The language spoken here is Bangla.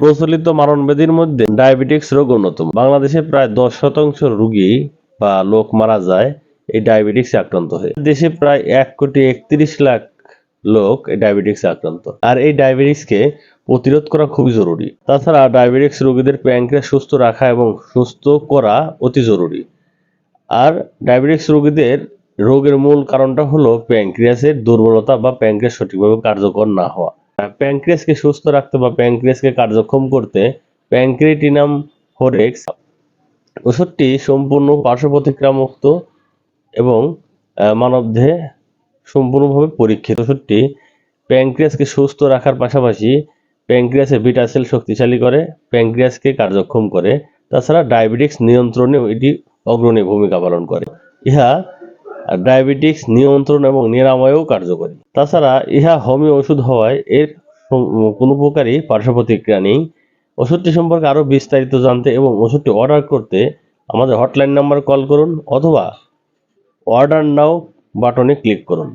প্রচলিত মারণব্যাধির মধ্যে ডায়াবেটিক্স রোগ অন্যতম। বাংলাদেশে প্রায় দশ শতাংশ রুগী বা লোক মারা যায় এই ডায়াবেটিক্স আক্রান্ত হয়ে। দেশে প্রায় এক কোটি একত্রিশ লাখ লোক এই ডায়াবেটিক্স আক্রান্ত। আর এই ডায়াবেটিক্সকে প্রতিরোধ করা খুবই জরুরি। তাছাড়া ডায়াবেটিক্স রোগীদের প্যাঙ্ক্রিয়াস সুস্থ রাখা এবং সুস্থ করা অতি জরুরি। আর ডায়াবেটিক্স রোগীদের রোগের মূল কারণটা হলো প্যাঙ্ক্রিয়াসের দুর্বলতা বা প্যাঙ্ক্রিয়াস সঠিকভাবে কার্যকর না হওয়া। প্যাঙ্ক্রিয়াসকে সুস্থ রাখতে বা প্যাঙ্ক্রিয়াসকে কার্যক্ষম করতে প্যাঙ্ক্রিটিনাম হোরেক্স ওষুধটি সম্পূর্ণ পার্শ্ব প্রতিক্রিয়ামুক্ত এবং মানবদেহে সম্পূর্ণভাবে পরীক্ষিত। ওষুধটি প্যাঙ্ক্রিয়াসকে সুস্থ রাখার পাশাপাশি প্যাঙ্ক্রিয়াসের বিটা সেল শক্তিশালী করে প্যাঙ্ক্রিয়াসকে কার্যক্ষম করে। তাছাড়া ডায়াবেটিক্স নিয়ন্ত্রণেও এটি অগ্রণী ভূমিকা পালন করে। ইহা ডায়াবেটিক্স নিয়ন্ত্রণ এবং নিরাময়েও কার্যকরী। তাছাড়া ইহা হোমিও ওষুধ হওয়ায় এর কোনো প্রকারই পার্শ্ব প্রতিক্রিয়া নেই। ওষুধটি সম্পর্কে আরও বিস্তারিত জানতে এবং ওষুধটি অর্ডার করতে আমাদের হটলাইন নাম্বার কল করুন অথবা অর্ডার নাও বাটনে ক্লিক করুন।